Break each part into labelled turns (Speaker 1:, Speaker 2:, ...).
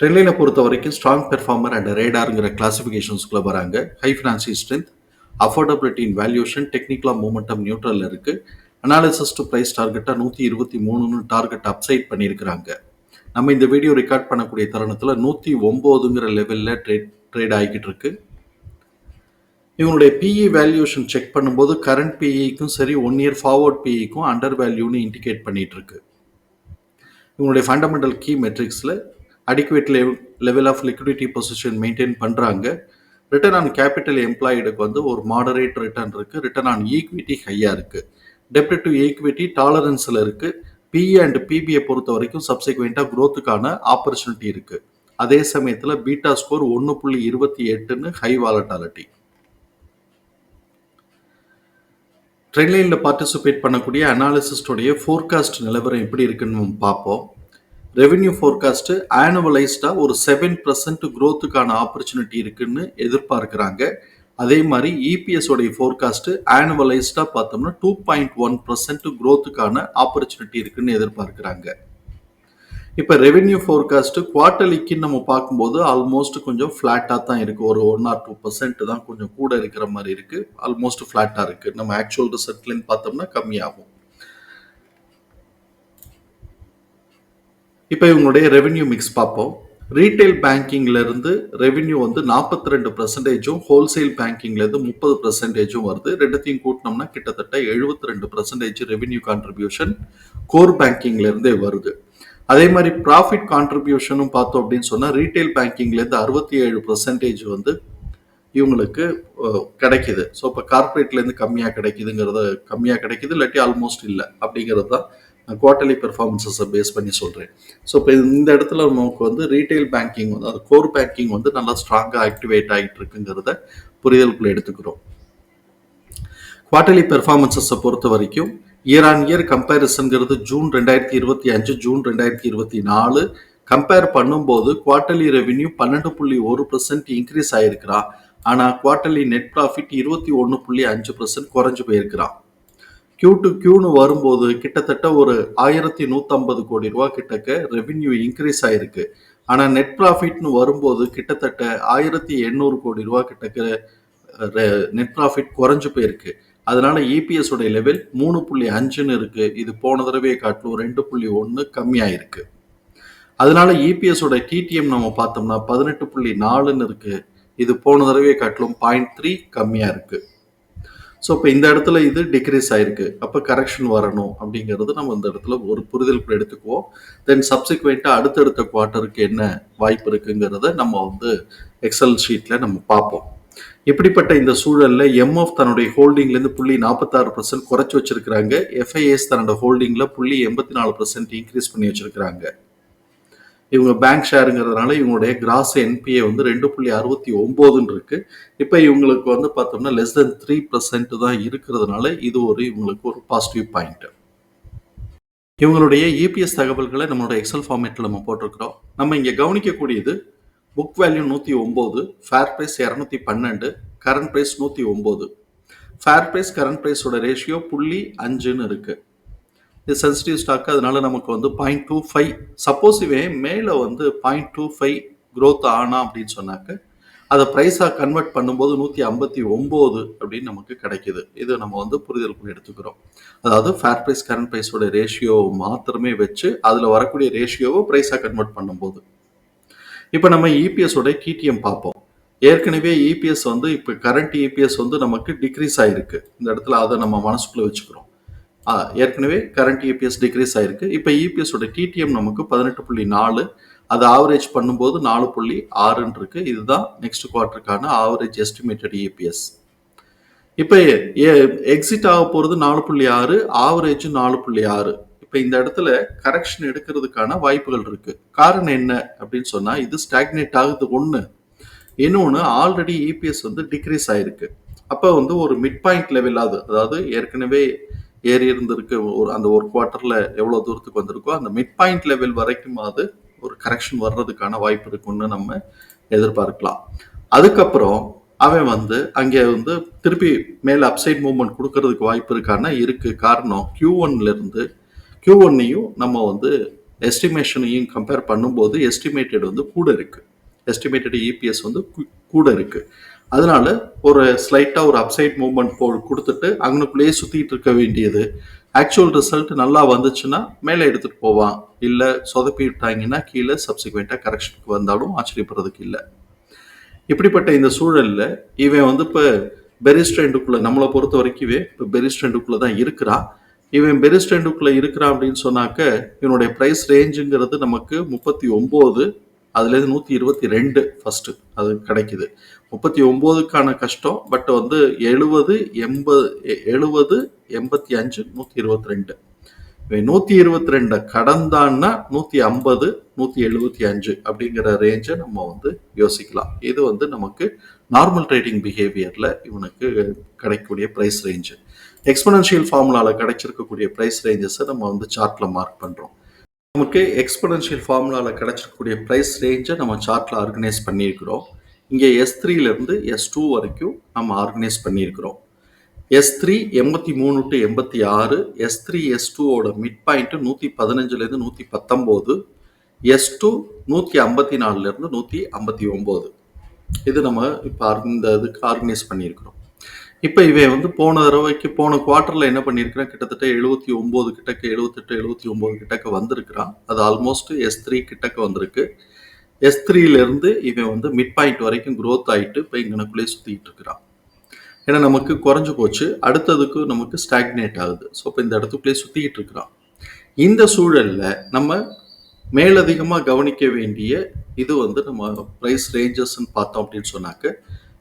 Speaker 1: ட்ரெண்ட்லைனை பொறுத்த வரைக்கும் strong performer and ரேடாருங்கிற கிளாசிஃபிகேஷன்ஸ்குள்ளே வராங்க. High financial strength affordability in valuation டெக்னிக்கலாக மூமெண்டம் நியூட்ரல் இருக்குது அனாலிசிஸ் டு ப்ரைஸ் டார்கெட்டாக நூற்றி இருபத்தி மூணுன்னு டார்கெட் அப்சைட் பண்ணியிருக்கிறாங்க. நம்ம இந்த வீடியோ ரெக்கார்ட் பண்ணக்கூடிய தருணத்தில் நூற்றி ஒம்போதுங்கிற லெவலில் ட்ரேட் ட்ரேட் ஆகிக்கிட்டு இருக்கு. இவங்களுடைய பிஇ வேல்யூஷன் செக் பண்ணும்போது கரண்ட் பிஇக்கும் சரி ஒன் இயர் ஃபார்வர்ட் பிஇக்கும் அண்டர் வேல்யூன்னு இண்டிகேட் பண்ணிகிட்டு இருக்கு. இவங்களுடைய fundamental key மெட்ரிக்ஸில் adequate lev level of liquidity position maintain பண்ணுறாங்க ரிட்டர்ன் ஆன் கேபிட்டல் எம்ப்ளாய்டுக்கு வந்து ஒரு மாடரேட் ரிட்டர்ன் இருக்குது ரிட்டர்ன் ஆன் ஈக்விட்டி ஹையாக இருக்குது டெப்ட் டு ஈக்விட்டி டாலரன்ஸில் இருக்குது பிஇ அண்ட் பிபிஐ பொறுத்த வரைக்கும் சப்சிக்வெண்ட்டாக க்ரோத்துக்கான ஆப்பர்ச்சுனிட்டி இருக்குது அதே சமயத்தில் பீட்டா ஸ்கோர் ஒன்று புள்ளி இருபத்தி எட்டுன்னு ஹை வாலட்டாலிட்டி ட்ரெயின்லைனில் பார்ட்டிசிபேட் பண்ணக்கூடிய அனாலிசிஸ்டோடைய ஃபோர்காஸ்ட் நிலவரம் எப்படி இருக்குன்னு பார்ப்போம். ரெவென்யூ ஃபோர்காஸ்ட்டு ஆனுவலைஸ்டாக ஒரு செவன் பர்சன்ட் க்ரோத்துக்கான ஆப்பர்ச்சுனிட்டி இருக்குன்னு எதிர்பார்க்குறாங்க. அதே மாதிரி இபிஎஸ் உடைய ஃபோர்காஸ்ட்டு ஆனுவலைஸ்டாக பார்த்தோம்னா டூ பாயிண்ட் ஒன் பர்சன்ட் க்ரோத்துக்கான ஆப்பர்ச்சுனிட்டி இருக்குன்னு எதிர்பார்க்குறாங்க. இப்போ ரெவென்யூ ஃபோர்காஸ்ட்டு குவார்ட்டர்லிக்கு நம்ம பார்க்கும்போது ஆல்மோஸ்ட் கொஞ்சம் ஃப்ளாட்டாக தான் இருக்குது ஒரு ஒன் ஆர் டூ பர்சன்ட் தான் கொஞ்சம் கூட இருக்கிற மாதிரி இருக்குது ஆல்மோஸ்ட் ஃப்ளாட்டாக இருக்குது நம்ம ஆக்சுவல் ரிசல்ட்லேருந்து பார்த்தோம்னா கம்மியாகும். இப்போ இவங்களுடைய ரெவென்யூ மிக்ஸ் பார்ப்போம். ரீட்டைல் பேங்கிங்லேருந்து ரெவென்யூ வந்து நாற்பத்தி ரெண்டு பர்சன்டேஜும் ஹோல்சேல் பேங்கிங்லேருந்து முப்பது பர்சன்டேஜும் வருது. ரெண்டுத்தையும் கூட்டினோம்னா கிட்டத்தட்ட எழுபத்தி ரெண்டு பர்சன்டேஜ் ரெவென்யூ கான்ட்ரிபியூஷன் கோர் பேங்கிங்லேருந்தே வருது. அதே மாதிரி ப்ராஃபிட் கான்ட்ரிபியூஷனும் பார்த்தோம் அப்படின்னு சொன்னால் ரீட்டைல் பேங்கிங்லேருந்து அறுபத்தி ஏழு பர்சன்டேஜ் வந்து இவங்களுக்கு கிடைக்கிது கிடைக்குது. ஸோ இப்போ கார்பரேட்லேருந்து கம்மியாக கிடைக்குதுங்கிறத கம்மியாக கிடைக்குது இல்லாட்டி ஆல்மோஸ்ட் இல்லை அப்படிங்கிறது தான் குவார்டர்லி பெர்ஃபார்மன்ஸஸை பேஸ் பண்ணி சொல்கிறேன் ஸோ இப்போ இந்த இடத்துல நமக்கு வந்து ரீட்டைல் பேங்கிங் வந்து அது கோர் பேங்கிங் வந்து நல்லா ஸ்ட்ராங்காக ஆக்டிவேட் ஆகிட்டு இருக்குங்கிறத புரிதலுக்குள்ள எடுத்துக்கிறோம். குவார்டர்லி பெர்ஃபார்மன்ஸஸை பொறுத்த வரைக்கும் இயர் ஆன் இயர் கம்பேரிசன்கிறது ஜூன் ரெண்டாயிரத்தி இருபத்தி அஞ்சு ஜூன் ரெண்டாயிரத்தி இருபத்தி நாலு கம்பேர் பண்ணும்போது குவார்டர்லி ரெவென்யூ பன்னெண்டு புள்ளி ஒரு பர்சன்ட் இன்க்ரீஸ் ஆயிருக்கிறா ஆனால் குவார்டர்லி நெட் ப்ராஃபிட் இருபத்தி ஒன்று புள்ளி அஞ்சு பர்சன்ட் குறைஞ்சு போயிருக்கிறான். கியூ டு கியூன்னு வரும்போது கிட்டத்தட்ட ஒரு ஆயிரத்தி நூற்றம்பது கோடி ரூபா கிட்டக்க ரெவின்யூ இன்க்ரீஸ் ஆயிருக்கு. ஆனால் நெட் ப்ராஃபிட்னு வரும்போது கிட்டத்தட்ட ஆயிரத்தி எண்ணூறு கோடி ரூபா கிட்டக்க நெட் ப்ராஃபிட் குறைஞ்சு போயிருக்கு. அதனால இபிஎஸ் உடைய லெவல் மூணு புள்ளி அஞ்சுன்னு இருக்கு. இது போன தடவையை காட்டிலும் ரெண்டு புள்ளி ஒன்று கம்மியாயிருக்கு. அதனால இபிஎஸ் உடைய டிடிஎம் நம்ம பார்த்தோம்னா பதினெட்டு புள்ளி நாலுன்னு இருக்கு. இது போன தடவையை காட்டிலும் பாயிண்ட் த்ரீ கம்மியா இருக்கு. ஸோ இப்போ இந்த இடத்துல இது டிக்ரீஸ் ஆயிருக்கு. அப்போ கரெக்ஷன் வரணும் அப்படிங்கிறது நம்ம இந்த இடத்துல ஒரு புரிதலுக்குள்ள எடுத்துக்குவோம். தென் சப்சிக்வெண்ட்டாக அடுத்தடுத்த குவார்ட்டருக்கு என்ன வாய்ப்பு இருக்குங்கிறத நம்ம வந்து எக்ஸல் ஷீட்டில் நம்ம பார்ப்போம். இப்படிப்பட்ட இந்த சூழலில் எம்எஃப் தன்னுடைய ஹோல்டிங்லேருந்து புள்ளி நாற்பத்தாறு பர்சன்ட் குறைச்சி வச்சிருக்கிறாங்க. எஃப்ஐஎஸ் தன்னோட ஹோல்டிங்கில் புள்ளி எண்பத்தி நாலு பர்சன்ட் இன்க்ரீஸ் பண்ணி வச்சிருக்கிறாங்க. இவங்க பேங்க் ஷேருங்கிறதுனால இவங்களுடைய கிராஸ் என்பிஏ வந்து ரெண்டு புள்ளி அறுபத்தி ஒம்போதுன்னு இருக்கு. இப்போ இவங்களுக்கு வந்து பார்த்தோம்னா லெஸ் தென் த்ரீ பர்சன்ட் தான் இருக்கிறதுனால இது ஒரு இவங்களுக்கு ஒரு பாசிட்டிவ் பாயிண்ட் இவங்களுடைய இபிஎஸ் தகவல்களை நம்மளோட எக்ஸல் ஃபார்மேட்டில் நம்ம போட்டிருக்கிறோம். நம்ம இங்கே கவனிக்கக்கூடியது புக் வேல்யூ நூற்றி ஒம்பது ஃபேர் ப்ரைஸ் இரநூத்தி பன்னெண்டு கரண்ட் ப்ரைஸ் நூற்றி ஒம்பது. ஃபேர் ப்ரைஸ் கரண்ட் ப்ரைஸோட ரேஷியோ புள்ளி அஞ்சுன்னு இருக்குது இது சென்சிட்டிவ் ஸ்டாக்கு அதனால நமக்கு வந்து பாயிண்ட் டூ ஃபைவ் சப்போஸ் இவன் மேலே வந்து பாயிண்ட் டூ ஃபைவ் க்ரோத் ஆனா அப்படின்னு சொன்னாக்க அதை ப்ரைஸாக கன்வெர்ட் பண்ணும்போது நூற்றி ஐம்பத்தி ஒம்பது அப்படின்னு நமக்கு கிடைக்கிது. இது நம்ம வந்து புரிதலுக்குள்ள எடுத்துக்கிறோம். அதாவது ஃபேர் ப்ரைஸ் கரண்ட் ப்ரைஸோட ரேஷியோ மாத்திரமே வச்சு அதில் வரக்கூடிய ரேஷியோவை ப்ரைஸாக கன்வெர்ட் பண்ணும்போது. இப்போ நம்ம இபிஎஸோட கிடிஎம் பார்ப்போம். ஏற்கனவே இபிஎஸ் வந்து இப்போ கரண்ட் இபிஎஸ் வந்து நமக்கு டிக்ரீஸ் ஆகிருக்கு இந்த இடத்துல அதை நம்ம மனசுக்குள்ளே வச்சுக்கிறோம். ஏற்கனவே கரண்ட் இபிஎஸ் டிக்ரீஸ் ஆயிருக்கு. இப்போ இபிஎஸோட டிடிஎம் நமக்கு பதினெட்டு புள்ளி நாலு அது ஆவரேஜ் பண்ணும்போது நாலு புள்ளி ஆறுன்னு இருக்கு இதுதான் நெக்ஸ்ட் குவார்ட்டருக்கான ஆவரேஜ் எஸ்டிமேட்டட் இபிஎஸ் இப்போ எக்ஸிட் ஆக போகிறது நாலு புள்ளி ஆறு ஆவரேஜ் நாலு புள்ளி ஆறு. இப்போ இந்த இடத்துல கரெக்ஷன் எடுக்கிறதுக்கான வாய்ப்புகள் இருக்கு. காரணம் என்ன அப்படின்னு சொன்னால் இது ஸ்டாக்னேட் ஆகுது ஒன்று இன்னொன்று ஆல்ரெடி இபிஎஸ் வந்து டிக்ரீஸ் ஆயிருக்கு. அப்போ வந்து ஒரு மிட் பாயிண்ட் லெவல் ஆகுது. அதாவது ஏற்கனவே ஏறி இருந்திருக்கு ஒரு அந்த ஒரு குவார்ட்டர்ல எவ்வளோ தூரத்துக்கு வந்திருக்கோ அந்த மிட் பாயிண்ட் லெவல் வரைக்குமாவது ஒரு கரெக்ஷன் வர்றதுக்கான வாய்ப்பு இருக்குன்னு நம்ம எதிர்பார்க்கலாம். அதுக்கப்புறம் அவன் வந்து அங்கே வந்து திருப்பி மேலே அப்சைட் மூவ்மெண்ட் கொடுக்கறதுக்கு வாய்ப்பு இருக்கான இருக்கு. காரணம் கியூ ஒன்ல இருந்து கியூ ஒன்னையும் நம்ம வந்து எஸ்டிமேஷனையும் கம்பேர் பண்ணும்போது எஸ்டிமேட்டட் வந்து கூட இருக்கு. எஸ்டிமேட்டட் இபிஎஸ் வந்து கூட இருக்குது அதனால ஒரு ஸ்லைட்டா ஒரு அப்சைட் மூவ்மெண்ட் போ கொடுத்துட்டு அங்கனுக்குள்ளேயே சுற்றிட்டு இருக்க வேண்டியது. ஆக்சுவல் ரிசல்ட் நல்லா வந்துச்சுன்னா மேலே எடுத்துட்டு போவான் இல்லை சொதப்பி விட்டாங்கன்னா கீழே சப்சிக்வெண்ட்டாக கரெக்ஷனுக்கு வந்தாலும் ஆச்சரியப்படுறதுக்கு இல்லை. இப்படிப்பட்ட இந்த சூழலில் இவன் வந்து இப்போ பெரிஸ்ட்ரெண்டுக்குள்ள நம்மளை பொறுத்த வரைக்கும் இப்போ பெரிஸ்ட்ரெண்டுக்குள்ள தான் இருக்கிறான் இவன் பெரிஸ்ட்ரெண்டுக்குள்ள இருக்கிறான் அப்படின்னு சொன்னாக்க இவனுடைய ப்ரைஸ் ரேஞ்சுங்கிறது நமக்கு முப்பத்தி ஒம்பது அதுலேருந்து நூற்றி இருபத்தி ரெண்டு ஃபர்ஸ்ட் அது கிடைக்குது. முப்பத்தி ஒம்போதுக்கான கஷ்டம் பட் வந்து எழுபது எண்பது எழுபது எண்பத்தி அஞ்சு நூற்றி இருபத்தி ரெண்டு. நூற்றி இருபத்தி ரெண்டை கடந்தான்னா நூற்றி ஐம்பது நூற்றி எழுபத்தி அஞ்சு அப்படிங்கிற ரேஞ்சை நம்ம வந்து யோசிக்கலாம். இது வந்து நமக்கு நார்மல் ட்ரேடிங் பிஹேவியரில் இவனுக்கு கிடைக்கக்கூடிய ப்ரைஸ் ரேஞ்சு எக்ஸ்பனன்ஷியல் ஃபார்முலாவில் கிடைச்சிருக்கக்கூடிய ப்ரைஸ் ரேஞ்சஸை நம்ம வந்து சார்ட்டில் மார்க் பண்ணுறோம் நமக்கு எக்ஸ்பனன்ஷியல் ஃபார்முலாவில் கிடச்சிருக்கக்கூடிய ப்ரைஸ் ரேஞ்சை நம்ம சார்ட்டில் ஆர்கனைஸ் பண்ணியிருக்கிறோம். இங்கே எஸ் த்ரீலேருந்து எஸ் டூ வரைக்கும் நம்ம ஆர்கனைஸ் பண்ணியிருக்கிறோம். எஸ் த்ரீ எண்பத்தி மூணு டு எண்பத்தி ஆறு எஸ் த்ரீ எஸ் டூவோட மிட் பாயிண்ட்டு நூற்றி பதினஞ்சுலேருந்து நூற்றி பத்தொம்போது எஸ் டூ நூற்றி ஐம்பத்தி நாலுலேருந்து நூற்றி ஐம்பத்தி ஒம்பது. இது நம்ம இப்போ இந்த இதுக்கு ஆர்கனைஸ் பண்ணியிருக்கிறோம். இப்போ இவன் வந்து போன தடவைக்கு போன குவார்ட்டரில் என்ன பண்ணியிருக்கிறான் கிட்டத்தட்ட எழுபத்தி ஒம்பது கிட்டக்க எழுபத்தெட்டு எழுபத்தி ஒம்பது கிட்டக்க வந்திருக்கிறான். அது ஆல்மோஸ்ட் எஸ் த்ரீ கிட்டக்க வந்திருக்கு. எஸ் த்ரீலேருந்து இவன் வந்து மிட் பாயிண்ட் வரைக்கும் க்ரோத் ஆகிட்டு இப்போ இங்கனக்குள்ளேயே சுற்றிக்கிட்டு இருக்கிறான். ஏன்னா நமக்கு குறைஞ்சு போச்சு. அடுத்ததுக்கு நமக்கு ஸ்டாக்னேட் ஆகுது. ஸோ இப்போ இந்த இடத்துக்குள்ளேயே சுற்றிக்கிட்டு இருக்கிறான். இந்த சூழலில் நம்ம மேலதிகமாக கவனிக்க வேண்டிய இது வந்து நம்ம ப்ரைஸ் ரேஞ்சஸ்ன்னு பார்த்தோம் அப்படின்னு சொன்னாக்க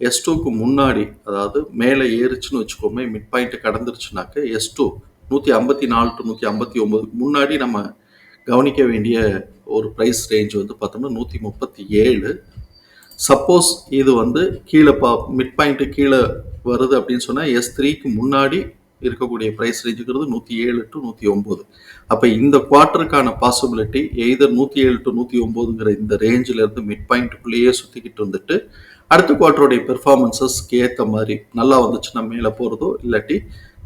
Speaker 1: எஸ் டூக்கு முன்னாடி அதாவது மேலே ஏறுச்சுன்னு வச்சுக்கோமே மிட் பாயிண்ட்டு கடந்துருச்சுனாக்க எஸ் டூ நூற்றி ஐம்பத்தி நாலு டு நூற்றி ஐம்பத்தி ஒம்பதுக்கு முன்னாடி நம்ம கவனிக்க வேண்டிய ஒரு ப்ரைஸ் ரேஞ்ச் வந்து பார்த்தோம்னா நூற்றி முப்பத்தி ஏழு. சப்போஸ் இது வந்து கீழே பா மிட் பாயிண்ட்டு கீழே வருது அப்படின்னு சொன்னால் எஸ் த்ரீக்கு முன்னாடி இருக்கக்கூடிய ப்ரைஸ் ரேஞ்சுங்கிறது நூற்றி ஏழு டு நூற்றி ஒம்பது அப்போ இந்த குவார்ட்டருக்கான பாசிபிலிட்டி எய்தர் நூற்றி ஏழு டு நூற்றி ஒம்போதுங்கிற இந்த ரேஞ்சிலேருந்து மிட் பாயிண்ட்டுக்குள்ளேயே சுற்றிக்கிட்டு வந்துட்டு அடுத்த குவார்ட்டருடைய பெர்ஃபார்மன்சஸ்க்கு ஏற்ற மாதிரி நல்லா வந்துச்சுன்னா மேலே போகிறதோ இல்லாட்டி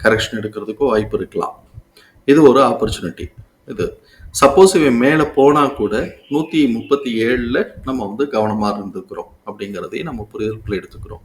Speaker 1: கரெக்ஷன் எடுக்கிறதுக்கோ வாய்ப்பு இருக்கலாம். இது ஒரு ஆப்பர்ச்சுனிட்டி இது சப்போஸ் இவன் மேலே போனால் கூட நூற்றி முப்பத்தி ஏழில் நம்ம வந்து கவனமாக இருந்துக்கிறோம் அப்படிங்கிறதையும் நம்ம புரிதலுக்குள்ள எடுத்துக்கிறோம்.